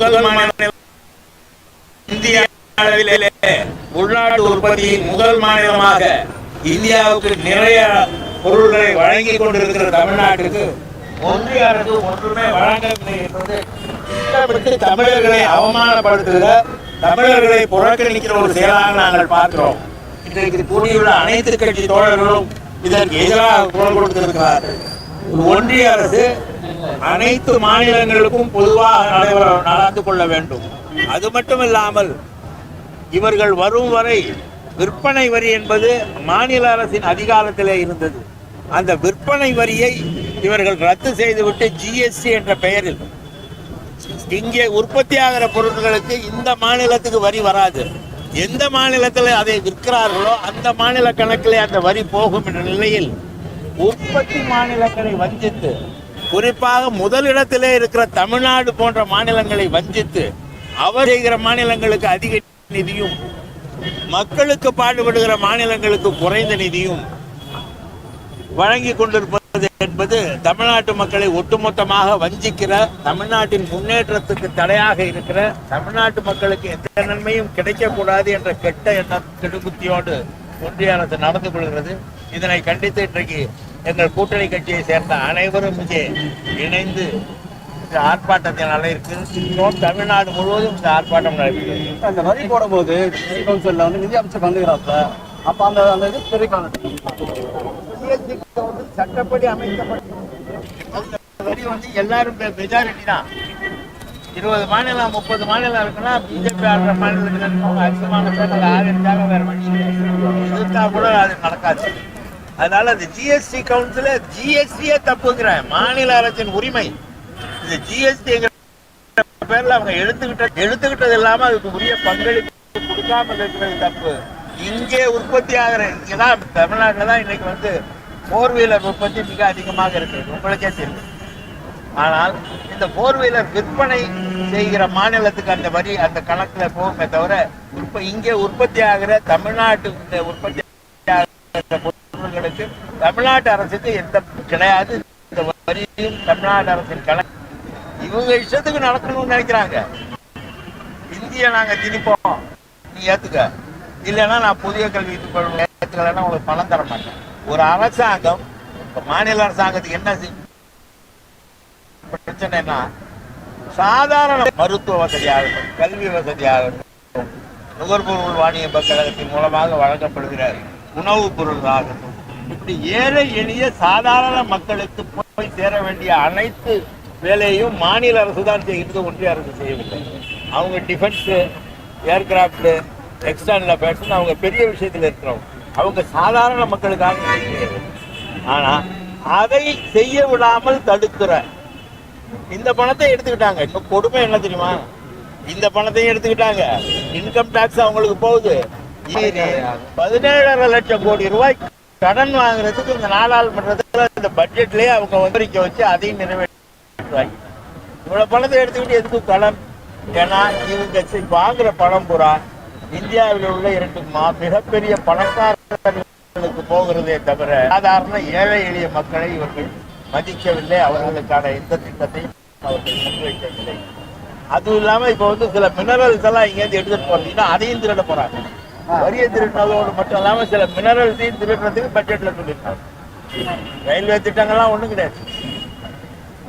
முதல் மாநிலம் இந்திய அளவிலே உள்நாட்டு உற்பத்தியின் முதல் மாநிலமாக இந்தியாவுக்கு நிறைய பொருள்களை வழங்கி கொண்டிருக்கிற தமிழ்நாட்டுக்கு ஒன்றிய அரசு ஒன்றுமே வழங்கவில்லை என்பது திட்டமிட்டு தமிழர்களை அவமானப்படுத்துகிற தமிழர்களை புறக்கணிக்கிற ஒரு செயலாக நாங்கள் பார்க்கிறோம். இன்றைக்கு கூடியுள்ள அனைத்து கட்சி தோழர்களும் இதற்கு எதிராக குரல் கொடுத்திருக்கிறார்கள். ஒன்றிய அரசு அனைத்து மாநிலங்களுக்கும் பொதுவாக நடைபெற நடந்து கொள்ள வேண்டும். அது மட்டும் இல்லாமல் இவர்கள் வரும் வரை விற்பனை வரி என்பது மாநில அரசின் அதிகாரத்திலே இருந்தது. அந்த விற்பனை வரியை இவர்கள் ரத்து செய்துவிட்டு ஜிஎஸ்டி என்ற பெயரில் இங்கே உற்பத்தியாகிற பொருட்களுக்கு இந்த மாநிலத்துக்கு வரி வராது. எந்த மாநிலத்தில் அதை விற்கிறார்களோ அந்த மாநில கணக்கிலே அந்த வரி போகும் என்ற நிலையில் உற்பத்தி மாநிலங்களை வஞ்சித்து குறிப்பாக முதலிடத்திலே இருக்கிற தமிழ்நாடு போன்ற மாநிலங்களை வஞ்சித்து அவர் செய்கிற மாநிலங்களுக்கு அதிக நிதியும் மக்களுக்கு பாடுபடுகிற மாநிலங்களுக்கு குறைந்த நிதியும் வழங்கி கொண்டிருப்பது என்பது தமிழ்நாட்டு மக்களை ஒட்டுமொத்தமாக வஞ்சிக்கிற தமிழ்நாட்டின் முன்னேற்றத்துக்கு தடையாக இருக்கிற தமிழ்நாட்டு மக்களுக்கு எந்த நன்மையும் கிடைக்கக்கூடாது என்ற கெட்ட எண்ணம் கெடுபுத்தியோடு ஒன்றிய அரசு நடந்து கொள்கிறது. இதனை கண்டித்து இன்றைக்கு எங்கள் கூட்டணி கட்சியை சேர்ந்த அனைவரும் இங்கே இணைந்து இந்த ஆர்ப்பாட்டத்தில் அழைத்து தமிழ்நாடு முழுவதும் இந்த ஆர்ப்பாட்டம் நடைபெறுகிறது அந்த வரி போடும்போது டிஸ்ட்ரிக்ட் கவுன்சிலில் வந்து நிதி அமைச்சர் வந்துக்கிறாப்ல அப்போ அந்த அந்த இது வந்து சட்டப்படி அமைக்கப்பட்ட வரி வந்து எல்லாரும் மெஜாரிட்டி தான். இருபது மாநிலம் முப்பது மாநிலம் இருக்குன்னா பிஜேபி ஆடுற மாநிலத்தில் அதிகமான பேர் அதை ஆதரிச்சாங்க வேற வழி. எதிர்த்தா கூட அது நடக்காது. அதனால அந்த ஜிஎஸ்டி கவுன்சில ஜிஎஸ்டியே தப்புங்கிற மாநில அரசின் உரிமை. இந்த ஜிஎஸ்டிங்கிற பேர்ல அவங்க எடுத்துக்கிட்ட எடுத்துக்கிட்டது இல்லாம அதுக்கு உரிய பங்களிப்பு கொடுக்காம இருக்கிறது தப்பு. இங்கே உற்பத்தி ஆகிற இங்கதான் தமிழ்நாட்டில் தான் இன்னைக்கு வந்து ஃபோர் வீலர் உற்பத்தி மிக அதிகமாக இருக்கு. உங்களுக்கே தெரியும். ஆனால் இந்த ஃபோர் வீலர் விற்பனை செய்கிற மாநிலத்துக்கு அந்த வரி அந்த கணக்கில் போகுமே தவிர உற்ப இங்கே உற்பத்தி ஆகிற தமிழ்நாட்டு இந்த உற்பத்தி ஆகிற பொருட்களுக்கு தமிழ்நாட்டு அரசுக்கு எந்த கிடையாது. இந்த வரியும் தமிழ்நாடு அரசின் கலை இவங்க இஷ்டத்துக்கு நடக்கணும்னு நினைக்கிறாங்க. இந்திய நாங்க திணிப்போம். நீ ஏத்துக்க. இல்லைன்னா நான் புதிய கல்வி கொள்கை ஏத்துக்கலைன்னா உங்களுக்கு பணம் தர மாட்டேன். ஒரு அரசாங்கம் மாநில அரசாங்கத்துக்கு என்ன பிரச்சனைனா சாதாரண மருத்துவ வசதியாகட்டும் கல்வி வசதியாகட்டும் நுகர்பொருள் வாணிய கழகத்தின் மூலமாக வழங்கப்படுகிற உணவுப் பொருள் ஆகட்டும் இப்படி ஏழை எளிய சாதாரண மக்களுக்கு போய் சேர வேண்டிய அனைத்து வேலையும் மாநில அரசு தான் செய்கிறது ஒன்றிய அரசு செய்யவில்லை. அவங்க டிஃபென்ஸ் ஏர்கிராஃப்ட் எக்ஸ்டர்னல் அஃபேர்ஸ் அவங்க பெரிய விஷயத்தில் இருக்கிறவங்க அவங்க சாதாரண மக்களுக்காக செய்யவில்லை ஆனா அதை செய்ய விடாமல் தடுக்கிற இந்த பணத்தை எடுத்துக்கிட்டாங்க. இப்ப கொடுமை என்ன தெரியுமா? இந்த பணத்தையும் எடுத்துக்கிட்டாங்க. இன்கம் டாக்ஸ் அவங்களுக்கு போகுது. பதினேழரை லட்சம் கோடி ரூபாய் கடன் வாங்குறதுக்கு இந்த நாடாளுமன்றத்துல இந்த பட்ஜெட்லயே அவங்க வந்திருக்க வச்சு அதையும் நிறைவேற்றுவாங்க. இவ்வளவு பணத்தை எடுத்துக்கிட்டு எதுக்கு கடன்? ஏன்னா இவங்க வாங்குற பணம் பூரா இந்தியாவில் உள்ள இரண்டு மிகப்பெரிய பணக்காரர்களுக்கு போகிறதே தவிர சாதாரண ஏழை எளிய மக்களை இவர்கள் மதிக்கவில்லை. அவர்களுக்கான எந்த திட்டத்தையும் அவர்கள் முன்வைக்கவில்லை அதுவும் இல்லாம இப்ப வந்து சில மினரல்ஸ் எல்லாம் இங்கேருந்து எடுத்துட்டு போறீங்கன்னா அதையும் திருட போறாங்க. வரியை திருடினதோடு மட்டும் இல்லாம சில மினரல்ஸையும் திருடுறதுக்கு பட்ஜெட்ல சொல்லியிருக்காங்க. ரயில்வே திட்டங்கள்லாம் ஒண்ணும் கிடையாது.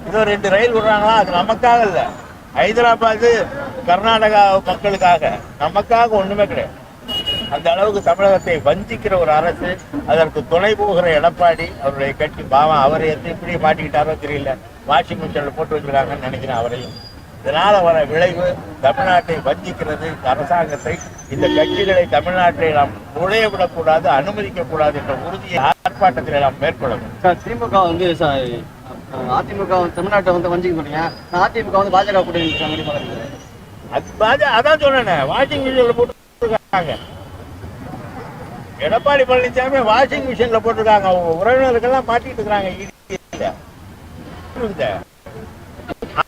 இதோ ரெண்டு ரயில் விடுறாங்களா? அது நமக்காக இல்ல. ஹைதராபாத் கர்நாடகா மக்களுக்காக. நமக்காக ஒண்ணுமே கிடையாது. அந்த அளவுக்கு தமிழகத்தை வஞ்சிக்கிற ஒரு அரசு அதற்கு துணை போகிற எடப்பாடி அவருடைய கட்சி பாவம் அவரை எந்த இப்படி மாட்டிக்கிட்டாரோ தெரியல. வாஷிங் மிஷினில் போட்டு வச்சிருக்காங்கன்னு நினைக்கிறேன் அவரையும். இதனால வர விளைவு தமிழ்நாட்டை வஞ்சிக்கிறது. இந்த அரசாங்கத்தை இந்த கட்சிகளை தமிழ்நாட்டை நாம் நுழைய விடக்கூடாது அனுமதிக்க கூடாது என்ற உறுதியை ஆர்ப்பாட்டத்தில் நாம் மேற்கொள்ளணும். சார் திமுக வந்து அதிமுக தமிழ்நாட்டை வந்து வஞ்சிக்க நான் அதிமுக வந்து பாஜக பார்க்குறது அது பாஜ- அதான் சொன்னேனே வாஷிங் மிஷின்ல போட்டுருக்காங்க. எடப்பாடி பழனிசாமி வாஷிங் மிஷின்ல போட்டிருக்காங்க. அவங்க உறவினருக்கெல்லாம் மாட்டிட்டு. இந்த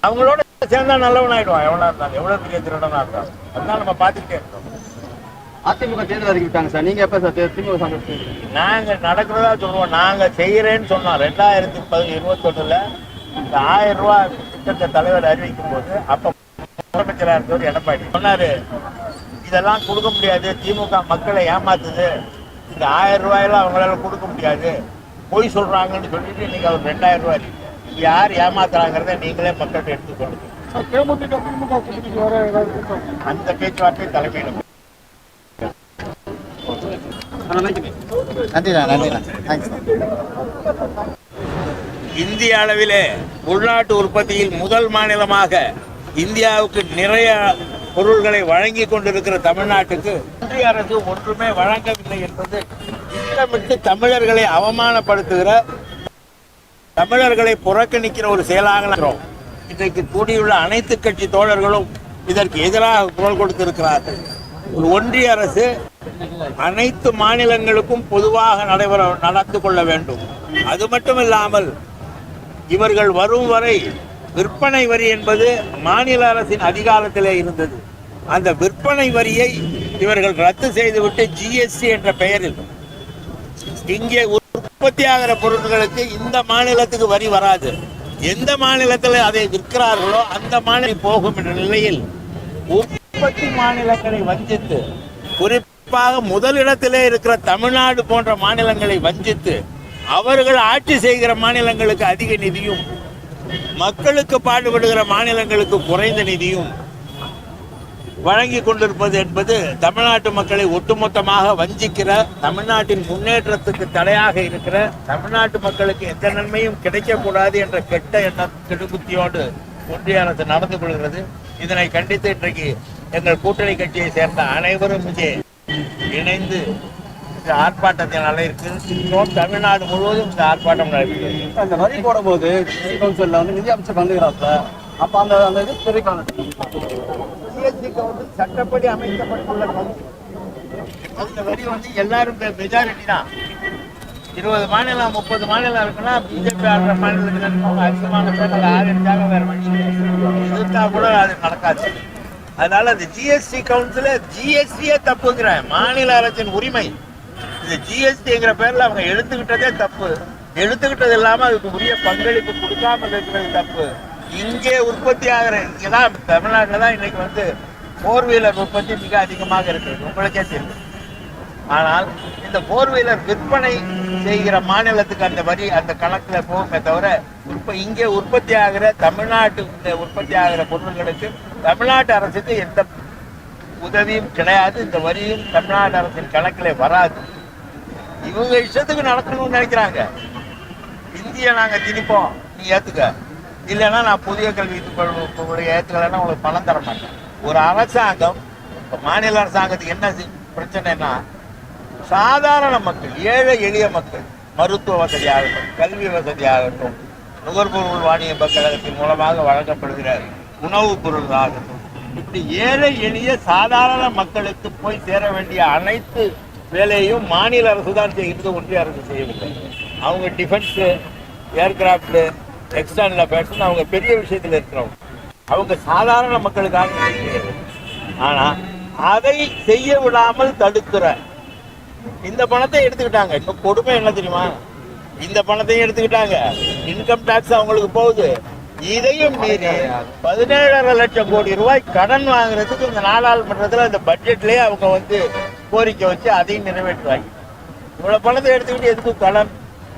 அவங்களோட சேர்ந்தா நல்லவன் ஆயிடுவான். எவ்வளவு இருந்தாலும். எவ்வளவு பெரிய திருடனா இருந்தாலும். அதனால நம்ம பார்த்துக்கிட்டே இருக்கோம். அதிமுக தேர்தல் அறிக்கை விட்டாங்க சார். நீங்க எப்ப சார் திமுக நாங்க நடக்கிறதா சொல்லுவோம். நாங்க செய்யறேன்னு சொன்னோம். ரெண்டாயிரத்தி பதி இருபத்தொன்னுல இந்த ஆயிரம் ரூபாய் திட்டத்தை தலைவர் அறிவிக்கும் போது அப்ப முதலமைச்சராக இருந்தவர் எடப்பாடி. சொன்னாரு இதெல்லாம் கொடுக்க முடியாது. திமுக மக்களை ஏமாத்துது. இந்த ஆயிரம் ரூபாயெல்லாம் அவங்களால கொடுக்க முடியாது. பொய் சொல்றாங்கன்னு சொல்லிட்டு இன்னைக்கு அவர் ரெண்டாயிரம் ரூபாய் யார் ஏமாத்துறாங்கிறத நீங்களே மக்கள்கிட்ட எடுத்து தேமுதிக திமுக வர ஏதாவது அந்த பேச்சுவார்த்தை தலைமையிடும் இந்திய அளவிலே உள்நாட்டு உற்பத்தியில் முதல் மாநிலமாக இந்தியாவுக்கு நிறைய பொருள்களை வழங்கி கொண்டிருக்கிற தமிழ்நாட்டுக்கு ஒன்றிய அரசு ஒன்றுமே வழங்கவில்லை என்பது திட்டமிட்டு தமிழர்களை அவமானப்படுத்துகிற தமிழர்களை புறக்கணிக்கிற ஒரு செயலாக இருக்கிறோம். இன்றைக்கு கூடியுள்ள அனைத்து கட்சி தோழர்களும் இதற்கு எதிராக குரல் கொடுத்திருக்கிறார்கள். ஒரு ஒன்றிய அரசு அனைத்து மாநிலங்களுக்கும் பொதுவாக நடைபெற நடந்து கொள்ள வேண்டும். அது மட்டும் இல்லாமல் இவர்கள் வரும் வரை விற்பனை வரி என்பது மாநில அரசின் அதிகாரத்திலே இருந்தது. அந்த விற்பனை வரியை இவர்கள் ரத்து செய்துவிட்டு ஜிஎஸ்டி என்ற பெயரில் இங்கே உற்பத்தியாகிற பொருட்களுக்கு இந்த மாநிலத்துக்கு வரி வராது. எந்த மாநிலத்தில் அதை விற்கிறார்களோ அந்த மாநிலம் போகும் என்ற நிலையில் உற்பத்தி மாநிலங்களை வஞ்சித்து குறிப்பாக முதலிடத்திலே இருக்கிற தமிழ்நாடு போன்ற மாநிலங்களை வஞ்சித்து அவர்கள் ஆட்சி செய்கிற மாநிலங்களுக்கு அதிக நிதியும் மக்களுக்கு பாடுபடுகிற மாநிலங்களுக்கு குறைந்த நிதியும் வழங்கி கொண்டிருப்பது என்பது தமிழ்நாட்டு மக்களை ஒட்டுமொத்தமாக வஞ்சிக்கிற தமிழ்நாட்டின் முன்னேற்றத்துக்கு தடையாக இருக்கிற தமிழ்நாட்டு மக்களுக்கு எந்த நன்மையும் கிடைக்கக்கூடாது என்ற கெட்ட எண்ணம் கெடுபுத்தியோடு ஒன்றிய அரசு நடந்து கொள்கிறது. இதனை கண்டித்து இன்றைக்கு எங்கள் கூட்டணி கட்சியை சேர்ந்த அனைவரும் இங்கே இணைந்து இந்த ஆர்ப்பாட்டத்தை நடைபெற்று தமிழ்நாடு முழுவதும் இந்த ஆர்ப்பாட்டம் நடைபெற்றது. அந்த வரி போடும்போது போது கவுன்சிலில் வந்து நிதி அமைச்சர் வந்துக்கிறாப்ல அப்போ அந்த அந்த இது தெரிவிக்கலாம் ஜிஎஸ்டி கவுன்சில் சட்டப்படி அமைக்கப்பட்டுள்ள கவுன்சில் அந்த வரி வந்து எல்லாரும் மெஜாரிட்டி தான். இருபது மாநிலம் முப்பது மாநிலம் இருக்குன்னா பிஜேபி ஆடுற மாநிலத்தில் இருக்கவங்க அதிகமான பேர் அதை ஆதரிச்சாங்க வேற மனுஷன் எதிர்த்தா கூட அது நடக்காது. அதனால அந்த ஜிஎஸ்டி கவுன்சில ஜிஎஸ்டியே தப்புங்கிற மாநில அரசின் உரிமை. இந்த ஜிஎஸ்டிங்கிற பேர்ல அவங்க எடுத்துக்கிட்டதே தப்பு. எடுத்துக்கிட்டது இல்லாம அதுக்கு உரிய பங்களிப்பு கொடுக்காம இருக்கிறது தப்பு. இங்கே உற்பத்தி ஆகிற இங்கதான் தமிழ்நாட்டில் தான் இன்னைக்கு வந்து ஃபோர் வீலர் உற்பத்தி மிக அதிகமாக இருக்கு. உங்களுக்கே தெரியும். ஆனால் இந்த ஃபோர் வீலர் விற்பனை செய்கிற மாநிலத்துக்கு அந்த வரி அந்த கணக்கில் போகுமே தவிர இப்போ இங்கே உற்பத்தி ஆகிற தமிழ்நாட்டு இந்த உற்பத்தி ஆகிற பொருள்களுக்கு தமிழ்நாட்டு அரசுக்கு எந்த உதவியும் கிடையாது. இந்த வரியும் தமிழ்நாடு அரசின் கணக்கில் வராது. இவங்க இஷ்டத்துக்கு நடக்கணும்னு நினைக்கிறாங்க. இந்திய நாங்கள் திணிப்போம். நீ ஏத்துக்க. இல்லைன்னா நான் புதிய கல்வி உங்களுடைய ஏத்துக்கலைன்னா உங்களுக்கு பணம் தர மாட்டேன். ஒரு அரசாங்கம் இப்போ மாநில அரசாங்கத்துக்கு என்ன பிரச்சனைனா சாதாரண மக்கள் ஏழை எளிய மக்கள் மருத்துவ வசதியாகட்டும் கல்வி வசதியாகட்டும் நுகர்பொருள் வாணிய கழகத்தின் மூலமாக வழங்கப்படுகிற உணவுப் பொருள் ஆகட்டும். இப்படி ஏழை எளிய சாதாரண மக்களுக்கு போய் சேர வேண்டிய அனைத்து வேலையும் மாநில அரசு தான் செய்கிறது ஒன்றிய அரசு செய்யவில்லை. அவங்க டிஃபென்ஸு ஏர்கிராஃப்ட்டு எக்ஸ்டர்னல் அஃபேர்ஸ் அவங்க பெரிய விஷயத்தில் இருக்கிறவங்க அவங்க சாதாரண மக்களுக்காக ஆனால் ஆனா அதை செய்ய விடாமல் தடுக்கிற இந்த பணத்தை எடுத்துக்கிட்டாங்க இப்போ கொடுமை என்ன தெரியுமா இந்த பணத்தையும் எடுத்துக்கிட்டாங்க இன்கம் டாக்ஸ் அவங்களுக்கு போகுது இதையும் மீறி பதினேழரை லட்சம் கோடி ரூபாய் கடன் வாங்குறதுக்கு இந்த நாடாளுமன்றத்துல இந்த பட்ஜெட்லயே அவங்க வந்து கோரிக்கை வச்சு அதையும் நிறைவேற்றுவாங்க இவ்வளோ பணத்தை எடுத்துக்கிட்டு எதுக்கு கடன்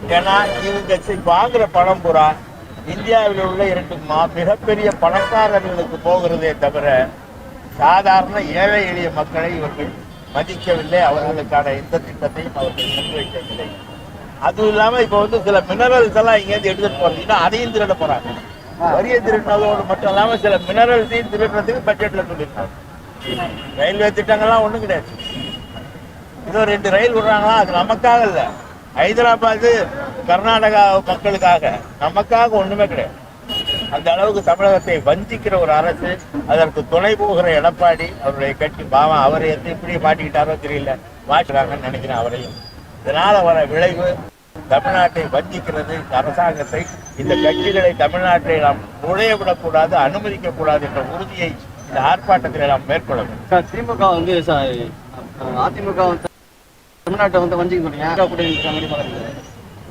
ஏன்னா இவங்க வாங்குற பணம் பூரா இந்தியாவில் உள்ள இரண்டு மா மிகப்பெரிய பணக்காரர்களுக்கு போகிறதே தவிர சாதாரண ஏழை எளிய மக்களை இவர்கள் மதிக்கவில்லை. அவர்களுக்கான எந்த திட்டத்தையும் அவர்கள் முன்வைக்கவில்லை. அதுவும் இல்லாமல் இப்போ வந்து சில மினரல்ஸ் எல்லாம் இங்கேருந்து எடுத்துட்டு போறீங்கன்னா அதையும் திருட போறாங்க. வரிய திருடினதோடு மட்டும் இல்லாமல் சில மினரல்ஸையும் திருடுறதுக்கு பட்ஜெட்டில் சொல்லியிருக்காங்க. ரயில்வே திட்டங்கள்லாம் ஒன்றும் கிடையாது. இதோ ரெண்டு ரயில் விடுறாங்களா? அது நமக்காக இல்லை. ஹைதராபாத் கர்நாடகா மக்களுக்காக நமக்காக ஒண்ணுமே கிடையாது. அந்த அளவுக்கு தமிழகத்தை வஞ்சிக்கிற ஒரு அரசு அதற்கு துணை போகிற எடப்பாடி அவருடைய கட்சி பாவம் அவரை எந்த இப்படி மாட்டிக்கிட்டாரோ தெரியல. மாற்றுறாங்கன்னு நினைக்கிறேன் அவரையும். இதனால வர விளைவு தமிழ்நாட்டை வஞ்சிக்கிறது இந்த அரசாங்கத்தை இந்த கட்சிகளை தமிழ்நாட்டை நாம் நுழைய விடக்கூடாது அனுமதிக்க கூடாது என்ற உறுதியை இந்த ஆர்ப்பாட்டத்தில் நாம் மேற்கொள்ள வேண்டும் திமுக வந்து அதிமுக தமிழ்நாட்டை வந்து வஞ்சிக்க முடியும்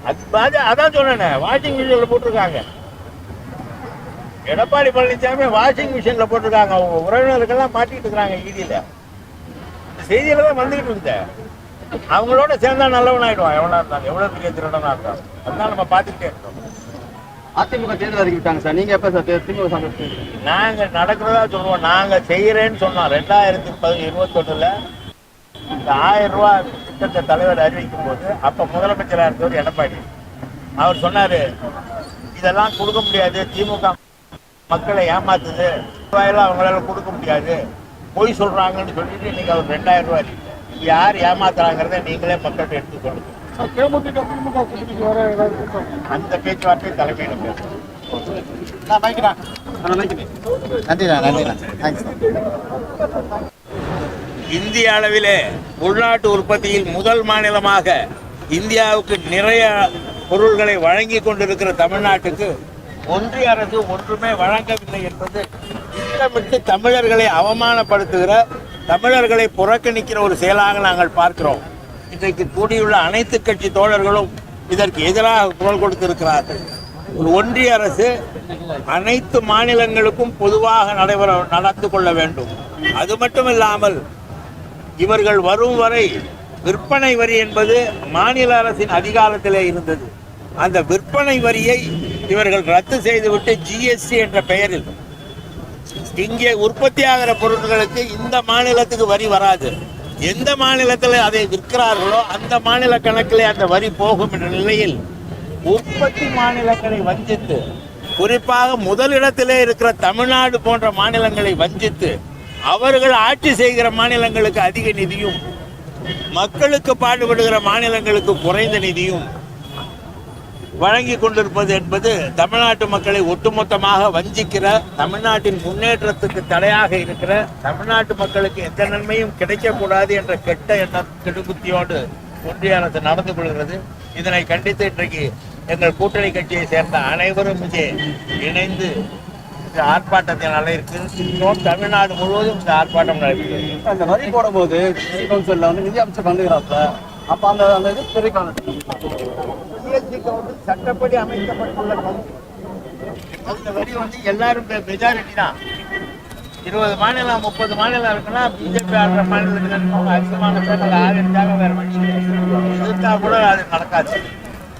அது அதான் சொன்னேனே வாஷிங் மிஷினில் போட்டிருக்காங்க. எடப்பாடி பழனிசாமி வாஷிங் மிஷின்ல போட்டிருக்காங்க. அவங்க உறவினருக்கெல்லாம் மாட்டிட்டு இருக்கிறாங்க ஈடியில. செய்தியில தான் வந்துகிட்டு இருந்த அவங்களோட சேர்ந்தா நல்லவன் ஆயிடுவான். எவனா இருந்தாலும். எவ்வளவு பெரிய திருடனா இருந்தாலும். அதனால நம்ம பார்த்துக்கிட்டே இருக்கோம். அதிமுக தேர்தல் அறிக்கை விட்டாங்க சார். நீங்க எப்ப சார் திமுக நாங்க நடக்கிறதா சொல்லுவோம். நாங்க செய்யறேன்னு சொன்னோம். ரெண்டாயிரத்தி பதி இருபத்தொன்னுல இந்த ஆயிரம் ரூபாய் திட்டத்தை தலைவர் அறிவிக்கும் போது அப்ப முதலமைச்சராக இருந்தவர் எடப்பாடி. அவர் சொன்னாரு இதெல்லாம் கொடுக்க முடியாது. திமுக மக்களை ஏமாத்துது. ரூபாயெல்லாம் அவங்களால கொடுக்க முடியாது. பொய் சொல்றாங்கன்னு சொல்லிட்டு இன்னைக்கு அவர் ரெண்டாயிரம் ரூபாய் யார் ஏமாத்துறாங்கிறத நீங்களே மக்கள்கிட்ட எடுத்து சொல்லுங்க அந்த பேச்சுவார்த்தை தலைமையில பேசும் நன்றிண்ணா நன்றிண்ணா. தேங்க்ஸ் இந்திய அளவிலே உள்நாட்டு உற்பத்தியில் முதல் மாநிலமாக இந்தியாவுக்கு நிறைய பொருள்களை வழங்கி கொண்டிருக்கிற தமிழ்நாட்டுக்கு ஒன்றிய அரசு ஒன்றுமே வழங்கவில்லை என்பது திட்டமிட்டு தமிழர்களை அவமானப்படுத்துகிற தமிழர்களை புறக்கணிக்கிற ஒரு செயலாக நாங்கள் பார்க்கிறோம். இன்றைக்கு கூடியுள்ள அனைத்து கட்சி தோழர்களும் இதற்கு எதிராக குரல் கொடுத்திருக்கிறார்கள். ஒரு ஒன்றிய அரசு அனைத்து மாநிலங்களுக்கும் பொதுவாக நடைபெற நடந்து கொள்ள வேண்டும். அது மட்டும் இல்லாமல் இவர்கள் வரும் வரை விற்பனை வரி என்பது மாநில அரசின் அதிகாரத்திலே இருந்தது. அந்த விற்பனை வரியை இவர்கள் ரத்து செய்துவிட்டு ஜிஎஸ்டி என்ற பெயரில் இங்கே உற்பத்தியாகிற பொருட்களுக்கு இந்த மாநிலத்துக்கு வரி வராது. எந்த மாநிலத்தில் அதை விற்கிறார்களோ அந்த மாநில கணக்கிலே அந்த வரி போகும் என்ற நிலையில் உற்பத்தி மாநிலங்களை வஞ்சித்து குறிப்பாக முதலிடத்திலே இருக்கிற தமிழ்நாடு போன்ற மாநிலங்களை வஞ்சித்து அவர்கள் ஆட்சி செய்கிற மாநிலங்களுக்கு அதிக நிதியும் மக்களுக்கு பாடுபடுகிற மாநிலங்களுக்கு குறைந்த நிதியும் வழங்கி கொண்டிருப்பது என்பது தமிழ்நாட்டு மக்களை ஒட்டுமொத்தமாக வஞ்சிக்கிற தமிழ்நாட்டின் முன்னேற்றத்துக்கு தடையாக இருக்கிற தமிழ்நாட்டு மக்களுக்கு எந்த நன்மையும் கிடைக்கக்கூடாது என்ற கெட்ட எண்ண கெடுபுத்தியோடு ஒன்றிய அரசு நடந்து கொள்கிறது. இதனை கண்டித்து இன்றைக்கு எங்கள் கூட்டணி கட்சியை சேர்ந்த அனைவரும் இங்கே இணைந்து இந்த ஆர்ப்பாட்டத்தை நடைபெற்று தமிழ்நாடு முழுவதும் இந்த ஆர்ப்பாட்டம் நடைபெறுகிறது அந்த வரி போடும்போது சிசி கவுன்சில்ல வந்து நிதி அமைச்சர் வந்துக்கிறாப்ல அப்ப அந்த அந்த இது கவுண்ட் சட்டப்படி அமைக்கப்பட்டுள்ள அந்த வரி வந்து எல்லாரும் மெஜாரிட்டி தான். இருபது மாநிலம் முப்பது மாநிலம் இருக்குன்னா பிஜேபி ஆடுற மாநிலத்தில் அதிகமான பேர் அதை ஆதரிச்சாங்க வேற எதிர்த்தா கூட அது நடக்காது.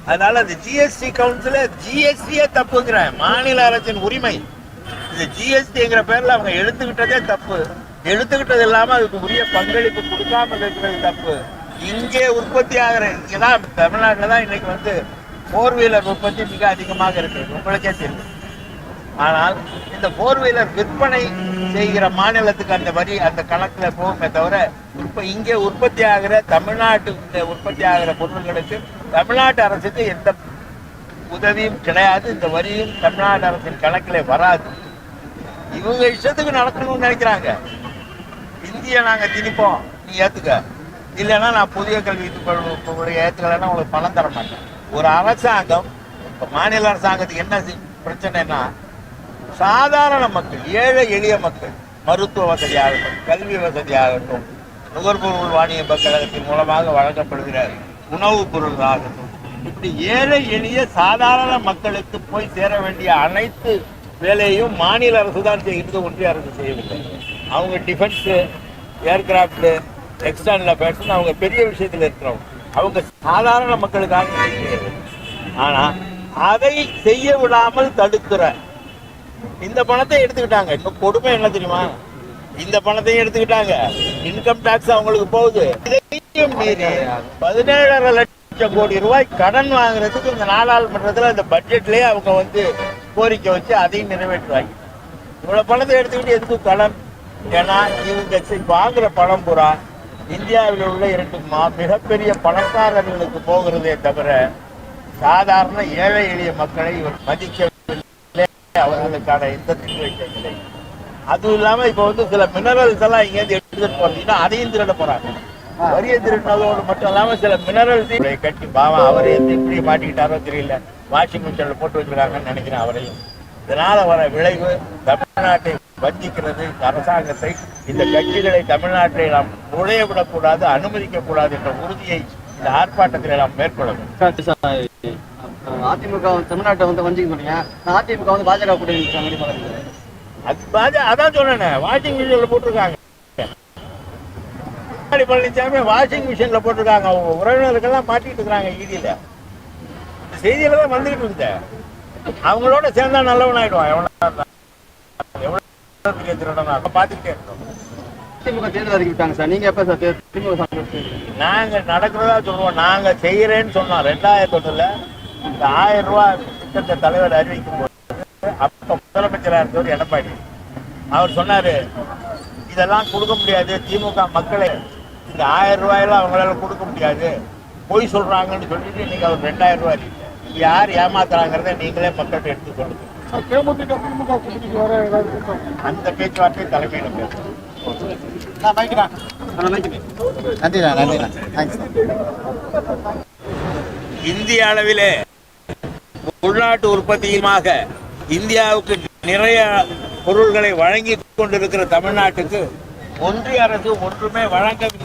அதனால அந்த ஜிஎஸ்டி கவுன்சில ஜிஎஸ்டியே தப்புங்கிற மாநில அரசின் உரிமை. இந்த ஜிஎஸ்டிங்கிற பேர்ல அவங்க எடுத்துக்கிட்டதே தப்பு. எடுத்துக்கிட்டது இல்லாம அதுக்கு உரிய பங்களிப்பு கொடுக்காம இருக்கிறது தப்பு. இங்கே உற்பத்தி ஆகிற இங்கதான் தமிழ்நாட்டில் தான் இன்னைக்கு வந்து ஃபோர் வீலர் உற்பத்தி மிக அதிகமாக இருக்கு. உங்களுக்கே தெரியும். ஆனால் இந்த ஃபோர் வீலர் விற்பனை செய்கிற மாநிலத்துக்கு அந்த வரி அந்த கணக்கில் போகுமே தவிர இப்போ இங்கே உற்பத்தி ஆகிற தமிழ்நாட்டு உற்பத்தி ஆகிற பொருட்களுக்கு தமிழ்நாட்டு அரசுக்கு எந்த உதவியும் கிடையாது. இந்த வரியும் தமிழ்நாடு அரசின் கணக்கில் வராது. இவங்க இஷ்டத்துக்கு நடக்கணும்னு நினைக்கிறாங்க. இந்திய நாங்க திணிப்போம். நீ ஏத்துக்க. இல்லைன்னா நான் புதிய கல்வி கொள்கை ஏத்துக்கலைன்னா உங்களுக்கு பணம் தர மாட்டேன். ஒரு அரசாங்கம் இப்ப மாநில அரசாங்கத்துக்கு என்ன பிரச்சனைனா சாதாரண மக்கள் ஏழை எளிய மக்கள் மருத்துவ வசதியாகட்டும் கல்வி வசதியாகட்டும் நுகர்பொருள் வாணிய கழகத்தின் மூலமாக வழங்கப்படுகிற உணவுப் பொருளாகட்டும் இப்படி ஏழை எளிய சாதாரண மக்களுக்கு போய் சேர வேண்டிய அனைத்து வேலையும் மாநில அரசு தான் செய்கிறது ஒன்றிய அரசு செய்யவில்லை. அவங்க டிஃபென்ஸு ஏர்கிராஃப்ட் எக்ஸ்டர்னல் அஃபேர்ஸ் அவங்க பெரிய விஷயத்தில் இருக்கிறவங்க அவங்க சாதாரண மக்களுக்காக செய்கிறது அதை செய்ய விடாமல் தடுக்கிற இந்த பணத்தை எடுத்துக்கிட்டாங்க. இப்போ கொடுமை என்ன தெரியுமா? இந்த பணத்தையும் எடுத்துக்கிட்டாங்க. இன்கம் டாக்ஸ் அவங்களுக்கு போகுது. இதையும் மீறி பதினேழரை லட்சம் கோடி ரூபாய் கடன் வாங்குறதுக்கு இந்த நாடாளுமன்றத்தில் இந்த பட்ஜெட்லேயே அவங்க வந்து கோரிக்கை வச்சு அதையும் நிறைவேற்றுவாங்க. இவ்வளவு பணத்தை எடுத்துக்கிட்டு எதுக்கு கடன் ஏன்னா இவங்க வாங்குற பணம் பூரா இந்தியாவில் உள்ள இரண்டு மா மிகப்பெரிய பணக்காரர்களுக்கு போகிறதே தவிர சாதாரண ஏழை எளிய மக்களை இவர் மதிக்கவில்லை. அவர்களுக்கான எந்த திட்டு அதுவும் இல்லாம இப்ப வந்து சில மினரல்ஸ் எல்லாம் இங்கேருந்து எடுத்துட்டு போறீங்கன்னா அதையும் திருட போறாங்க. வரிய திருடினதோடு மட்டும் இல்லாம சில மினரல்ஸ் கட்டி பாவம் அவர் எப்படி இப்படி மாட்டிக்கிட்டாரோ தெரியல. வாஷிங் மிஷின்ல போட்டு வச்சிருக்காங்கன்னு நினைக்கிறேன் அவரையும். இதனால வர விளைவு தமிழ்நாட்டை வஞ்சிக்கிறது. அரசாங்கத்தை இந்த கட்சிகளை தமிழ்நாட்டை நாம் நுழைய விடக்கூடாது அனுமதிக்க கூடாது என்ற உறுதியை இந்த ஆர்ப்பாட்டத்தில் நாம் மேற்கொள்ள வேண்டும் சார் சார் அஹ் அதிமுக வந்து தமிழ்நாட்டை வந்து வஞ்சிக்க அதிமுக வந்து பாஜக கூட்டணி அது பாஜ- அதான் சொன்னேனே வாஷிங் மிஷின்ல போட்டிருக்காங்க. பழனிசாமி வாஷிங் மிஷின்ல போட்டிருக்காங்க. அவங்க உறவினருக்கெல்லாம் மாட்டிட்டு இருக்கிறாங்க ஈடியில. செய்தியில தான் வந்துகிட்டு இருந்த அவங்களோட சேர்ந்தா நல்லவன் ஆயிடுவான். இருந்தா. எவ்வளவு பெரிய திருடனா பார்த்துக்கிட்டே இருக்கணும் அதிமுக தேர்தல் அறிக்கை விட்டாங்க சார். நீங்க எப்ப சார் திமுக நாங்க நடக்கிறதா சொல்லுவோம் நாங்க செய்யறேன்னு சொன்னோம். ரெண்டாயிரத்தி ஒண்ணுல இந்த ஆயிரம் ரூபாய் திட்டத்தை தலைவர் அறிவிக்கும் போது அப்ப முதலமைச்சரா இருந்தவர் எடப்பாடி. அவர் சொன்னாரு இதெல்லாம் கொடுக்க முடியாது. திமுக மக்களே இந்த ஆயிரம் ரூபாயெல்லாம் அவங்களால கொடுக்க முடியாது. பொய் சொல்றாங்கன்னு சொல்லிட்டு இன்னைக்கு அவர் ரெண்டாயிரம் ரூபாய். யார் ஏமாத்துறாங்கிறத நீங்களே மக்கள்கிட்ட எடுத்து சொல்லுங்க சார் தேமுதிக திமுக கூட்டணிக்கு வர ஏதாவது இருக்கா அந்த பேச்சுவார்த்தை தலைமையில தேங்க்ஸ் இந்திய அளவிலே உள்நாட்டு உற்பத்தியுமாக இந்தியாவுக்கு நிறைய பொருள்களை வழங்கி கொண்டிருக்கிற தமிழ்நாட்டுக்கு ஒன்றிய அரசு ஒன்றுமே வழங்கவில்லை.